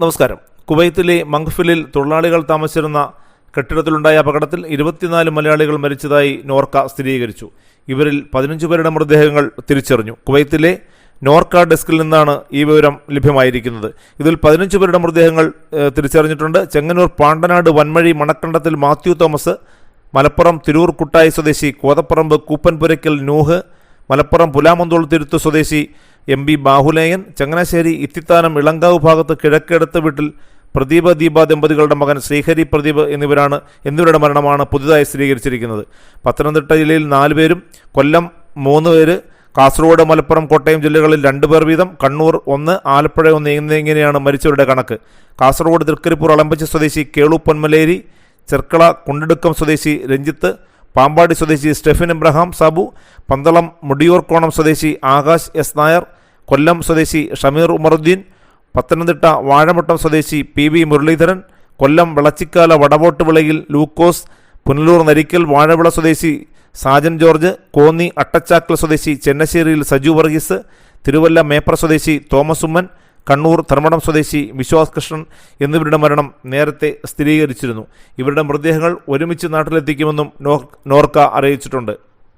നമസ്കാരം. കുവൈത്തിലെ മങ്ഫിലിൽ തൊഴിലാളികൾ താമസിച്ചിരുന്ന കെട്ടിടത്തിലുണ്ടായ അപകടത്തിൽ ഇരുപത്തിനാല് മലയാളികൾ മരിച്ചതായി നോർക്ക സ്ഥിരീകരിച്ചു. ഇവരിൽ പതിനഞ്ച് പേരുടെ മൃതദേഹങ്ങൾ തിരിച്ചറിഞ്ഞു. കുവൈത്തിലെ നോർക്ക ഡെസ്കിൽ നിന്നാണ് ഈ വിവരം ലഭ്യമായിരിക്കുന്നത്. ഇതിൽ പതിനഞ്ച് പേരുടെ മൃതദേഹങ്ങൾ തിരിച്ചറിഞ്ഞിട്ടുണ്ട്. ചെങ്ങന്നൂർ പാണ്ടനാട് വൻമഴി മണക്കണ്ടത്തിൽ മാത്യു തോമസ് മലപ്പുറം തിരൂർ കുട്ടായി സ്വദേശി കോതപ്പറമ്പ് കൂപ്പൻപുരയ്ക്കൽ നൂഹ് മലപ്പുറം പുലാമന്തോൾ തിരുത്ത് സ്വദേശി എം ബി ബാഹുലേയൻ ചങ്ങനാശ്ശേരി ഇത്തിത്താനം ഇളങ്കാവ് ഭാഗത്ത് കിഴക്കെടുത്ത വീട്ടിൽ പ്രദീപ ദീപ ദമ്പതികളുടെ മകൻ ശ്രീഹരി പ്രദീപ് എന്നിവരാണ് എന്നിവരുടെ മരണമാണ് പുതുതായി സ്ഥിരീകരിച്ചിരിക്കുന്നത്. പത്തനംതിട്ട ജില്ലയിൽ നാല് പേരും കൊല്ലം മൂന്ന് പേര് കാസർഗോഡ് മലപ്പുറം കോട്ടയം ജില്ലകളിൽ രണ്ടുപേർ വീതം കണ്ണൂർ ഒന്ന് ആലപ്പുഴ ഒന്ന് എന്നിങ്ങനെയാണ് മരിച്ചവരുടെ കണക്ക്. കാസർഗോഡ് തൃക്കരിപ്പൂർ അളമ്പച്ചി സ്വദേശി കേളു പൊന്മലേരി ചെർക്കള കുണ്ടടുക്കം സ്വദേശി രഞ്ജിത്ത് പാമ്പാടി സ്വദേശി സ്റ്റെഫിൻ എബ്രഹാം സാബു പന്തളം മുടിയൂർക്കോണം സ്വദേശി ആകാശ് എസ് നായർ കൊല്ലം സ്വദേശി ഷമീർ ഉമറുദ്ദീൻ പത്തനംതിട്ട വാഴമുട്ടം സ്വദേശി പി വി മുരളീധരൻ കൊല്ലം വിളച്ചിക്കാല വടവോട്ട് വിളയിൽ ലൂക്കോസ് പുനലൂർ നരിക്കൽ വാഴവിള സ്വദേശി സാജൻ ജോർജ് കോന്നി അട്ടച്ചാക്കൽ സ്വദേശി ചെന്നശ്ശേരിയിൽ സജു വർഗീസ് തിരുവല്ല മേപ്ര സ്വദേശി തോമസ് ഉമ്മൻ കണ്ണൂർ ധർമ്മടം സ്വദേശി വിശ്വാസ് കൃഷ്ണൻ എന്നിവരുടെ മരണം നേരത്തെ സ്ഥിരീകരിച്ചിരുന്നു. ഇവരുടെ മൃതദേഹങ്ങൾ ഒരുമിച്ച് നാട്ടിലെത്തിക്കുമെന്നും നോർക്ക അറിയിച്ചിട്ടുണ്ട്.